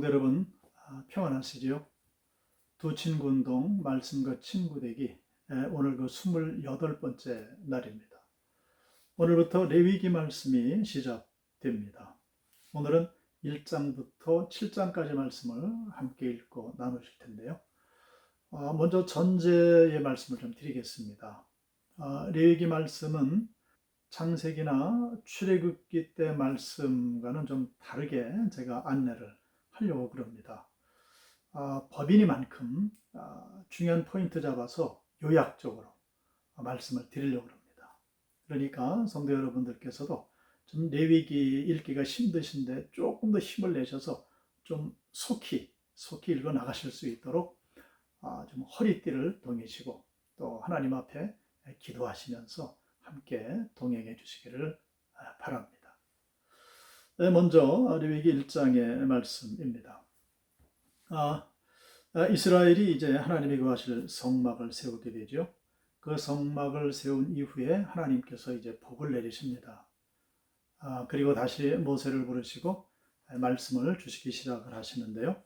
성도 여러분 아, 평안하시지요? 두 친구 운동 말씀과 친구 되기 에, 오늘 그 28번째 날입니다. 오늘부터 레위기 말씀이 시작됩니다. 오늘은 1장부터 7장까지 말씀을 함께 읽고 나누실 텐데요. 아, 먼저 전제의 말씀을 좀 드리겠습니다. 아, 레위기 말씀은 창세기나 출애굽기 때 말씀과는 좀 다르게 제가 안내를 하려고 그럽니다. 아, 법이니만큼 아, 중요한 포인트 잡아서 요약적으로 말씀을 드리려고 합니다. 그러니까 성도 여러분들께서도 좀 레위기 읽기가 힘드신데 조금 더 힘을 내셔서 좀 속히 속히 읽어 나가실 수 있도록 아, 좀 허리띠를 동이시고 또 하나님 앞에 기도하시면서 함께 동행해 주시기를 아, 바랍니다. 네, 먼저 레위기 1장의 말씀입니다. 아, 아, 이스라엘이 이제 하나님이 거하실 성막을 세우게 되죠. 그 성막을 세운 이후에 하나님께서 이제 복을 내리십니다. 아, 그리고 다시 모세를 부르시고 말씀을 주시기 시작을 하시는데요.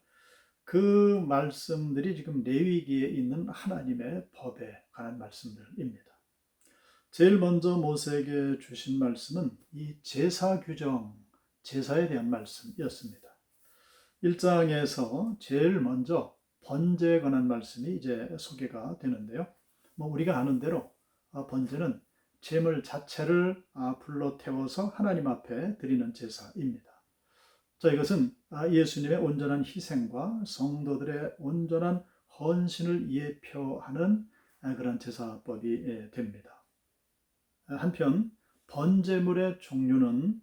그 말씀들이 지금 레위기에 있는 하나님의 법에 관한 말씀들입니다. 제일 먼저 모세에게 주신 말씀은 이 제사 규정, 제사에 대한 말씀이었습니다. 1장에서 제일 먼저 번제에 관한 말씀이 이제 소개가 되는데요. 뭐 우리가 아는 대로 아, 번제는 제물 자체를 아, 불러 태워서 하나님 앞에 드리는 제사입니다. 자, 이것은 아, 예수님의 온전한 희생과 성도들의 온전한 헌신을 예표하는 그런 제사법이 예, 됩니다. 한편 번제물의 종류는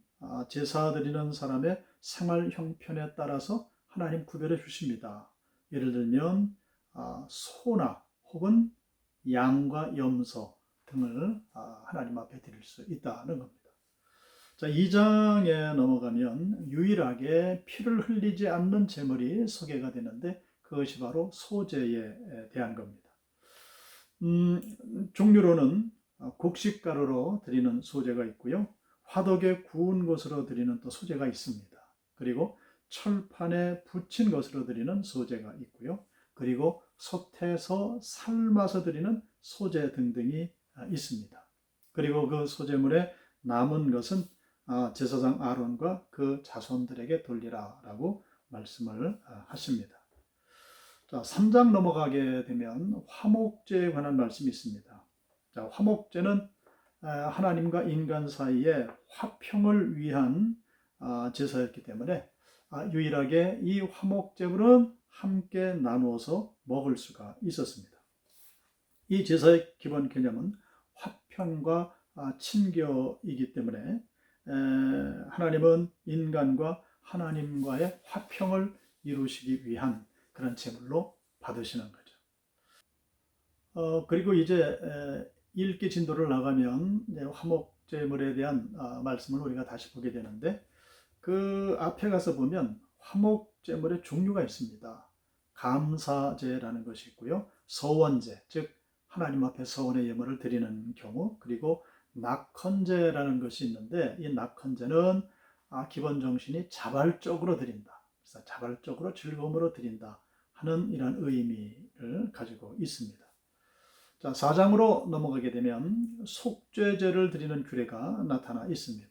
제사 드리는 사람의 생활 형편에 따라서 하나님 구별해 주십니다. 예를 들면 아, 소나 혹은 양과 염소 등을 아, 하나님 앞에 드릴 수 있다는 겁니다. 자, 2장에 넘어가면 유일하게 피를 흘리지 않는 제물이 소개가 되는데 그것이 바로 소제에 대한 겁니다. 음, 종류로는 곡식가루로 드리는 소제가 있고요. 화덕에 구운 것으로 드리는 또 소제가 있습니다. 그리고 철판에 붙인 것으로 드리는 소재가 있고요. 그리고 솥에서 삶아서 드리는 소재 등등이 아, 있습니다. 그리고 그 소재물에 남은 것은 아, 제사장 아론과 그 자손들에게 돌리라라고 말씀을 아, 하십니다. 자, 3장 넘어가게 되면 화목제에 관한 말씀이 있습니다. 자, 화목제는 하나님과 인간 사이에 화평을 위한 제사였기 때문에 아, 유일하게 이 화목제물은 함께 나누어서 먹을 수가 있었습니다. 이 제사의 기본 개념은 화평과 아, 친교이기 때문에 하나님은 인간과 하나님과의 화평을 이루시기 위한 그런 제물로 받으시는 거죠. 어, 그리고 이제 읽기 진도를 나가면 화목제물에 대한 아, 말씀을 우리가 다시 보게 되는데 그 앞에 가서 보면 화목제물의 종류가 있습니다. 감사제라는 것이 있고요. 서원제, 즉 하나님 앞에 서원의 예물을 드리는 경우, 그리고 낙헌제라는 것이 있는데 이 낙헌제는 아, 기본 정신이 자발적으로 드린다. 자발적으로 즐거움으로 드린다 하는 이런 의미를 가지고 있습니다. 자, 4장으로 넘어가게 되면 속죄제를 드리는 규례가 나타나 있습니다.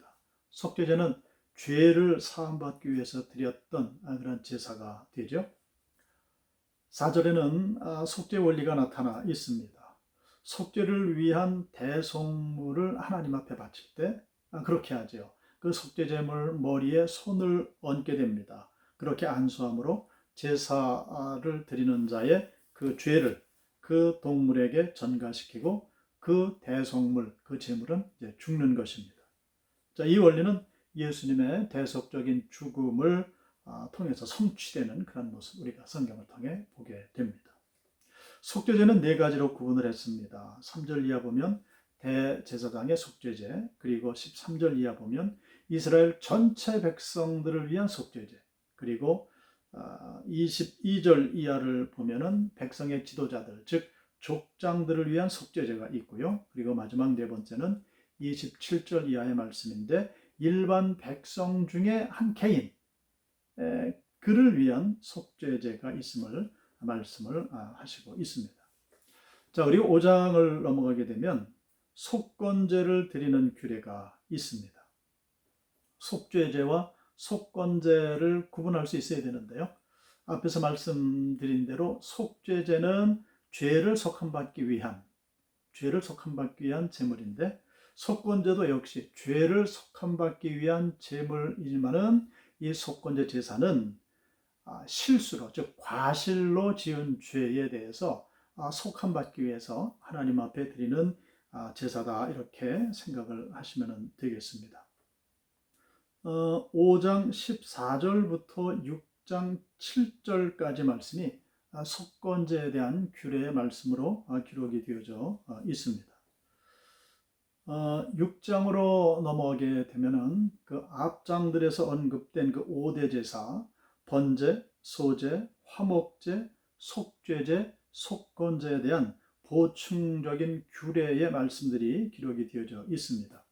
속죄제는 죄를 사함받기 위해서 드렸던 그런 제사가 되죠. 4절에는 아, 속죄 원리가 나타나 있습니다. 속죄를 위한 대속물을 하나님 앞에 바칠 때 아, 그렇게 하죠. 그 속죄 제물 머리에 손을 얹게 됩니다. 그렇게 안수함으로 제사를 드리는 자의 그 죄를 그 동물에게 전가시키고 그 대속물, 그 제물은 죽는 것입니다. 자, 이 원리는 예수님의 대속적인 죽음을 아, 통해서 성취되는 그런 모습 우리가 성경을 통해 보게 됩니다. 속죄제는 네 가지로 구분을 했습니다. 3절 이하 보면 대제사장의 속죄제, 그리고 13절 이하 보면 이스라엘 전체 백성들을 위한 속죄제, 그리고 22절 아, 이하를 보면은 백성의 지도자들, 즉 족장들을 위한 속죄제가 있고요. 그리고 마지막 네 번째는 27절 이하의 말씀인데 일반 백성 중에 한 개인 그를 위한 속죄제가 있음을 말씀을 아, 하시고 있습니다. 자, 그리고 5장을 넘어가게 되면 속건제를 드리는 규례가 있습니다. 속죄제와 속건제를 구분할 수 있어야 되는데요. 앞에서 말씀드린 대로 속죄제는 죄를 속함받기 위한 죄를 속함받기 위한 제물인데 속건제도 역시 죄를 속함받기 위한 제물이지만은 이 속건제 제사는 아, 실수로 즉 과실로 지은 죄에 대해서 아, 속함받기 위해서 하나님 앞에 드리는 아, 제사다 이렇게 생각을 하시면 되겠습니다. 5장 14절부터 6장 7절까지 말씀이 속건제에 대한 규례의 말씀으로 기록이 되어져 있습니다. 6장으로 넘어가게 되면은 그 앞장들에서 언급된 그 5대 제사, 번제, 소제, 화목제, 속죄제, 속건제에 대한 보충적인 규례의 말씀들이 기록이 되어져 있습니다.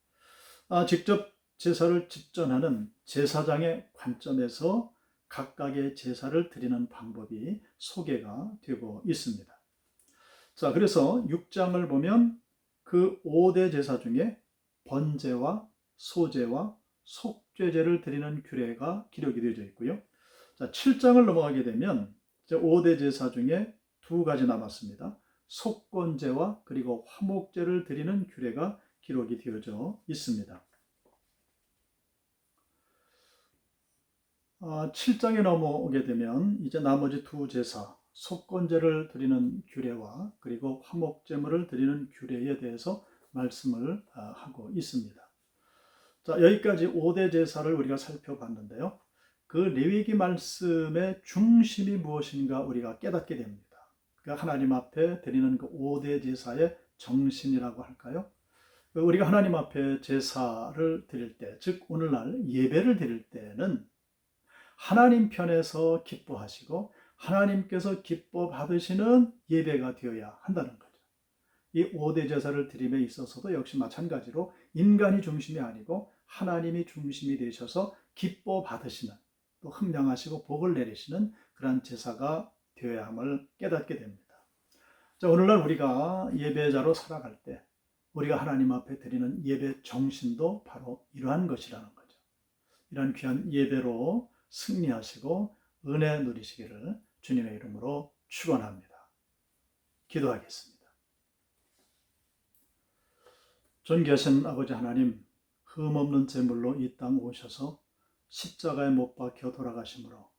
아, 직접 제사를 집전하는 제사장의 관점에서 각각의 제사를 드리는 방법이 소개가 되고 있습니다. 자, 그래서 6장을 보면 그 5대 제사 중에 번제와 소제와 속죄제를 드리는 규례가 기록이 되어져 있고요. 자, 7장을 넘어가게 되면 5대 제사 중에 두 가지 남았습니다. 속건제와 그리고 화목제를 드리는 규례가 기록이 되어져 있습니다. 7장에 아, 넘어오게 되면 이제 나머지 두 제사, 속건제를 드리는 규례와 그리고 화목제물을 드리는 규례에 대해서 말씀을 아, 하고 있습니다. 자, 여기까지 5대 제사를 우리가 살펴봤는데요. 그 레위기 말씀의 중심이 무엇인가 우리가 깨닫게 됩니다. 그러니까 하나님 앞에 드리는 그 5대 제사의 정신이라고 할까요? 우리가 하나님 앞에 제사를 드릴 때, 즉 오늘날 예배를 드릴 때는 하나님 편에서 기뻐하시고 하나님께서 기뻐 받으시는 예배가 되어야 한다는 거죠. 이 5대 제사를 드림에 있어서도 역시 마찬가지로 인간이 중심이 아니고 하나님이 중심이 되셔서 기뻐 받으시는 또 흥량하시고 복을 내리시는 그러한 제사가 되어야 함을 깨닫게 됩니다. 자, 오늘날 우리가 예배자로 살아갈 때 우리가 하나님 앞에 드리는 예배 정신도 바로 이러한 것이라는 거죠. 이러한 귀한 예배로 승리하시고 은혜 누리시기를 주님의 이름으로 축원합니다. 기도하겠습니다. 존귀하신 아버지 하나님, 흠없는 제물로 이 땅 오셔서 십자가에 못 박혀 돌아가심으로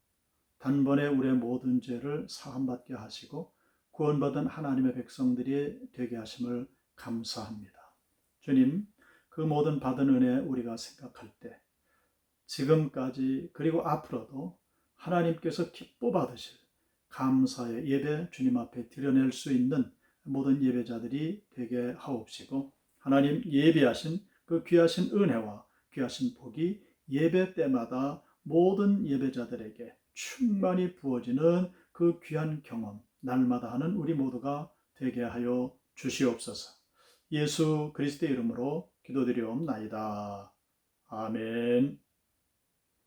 단번에 우리의 모든 죄를 사함받게 하시고 구원받은 하나님의 백성들이 되게 하심을 감사합니다. 주님, 그 모든 받은 은혜 우리가 생각할 때 지금까지 그리고 앞으로도 하나님께서 기뻐 받으실 감사의 예배 주님 앞에 드려낼 수 있는 모든 예배자들이 되게 하옵시고 하나님 예배하신 그 귀하신 은혜와 귀하신 복이 예배 때마다 모든 예배자들에게 충만히 부어지는 그 귀한 경험 날마다 하는 우리 모두가 되게 하여 주시옵소서. 예수 그리스도의 이름으로 기도드리옵나이다. 아멘.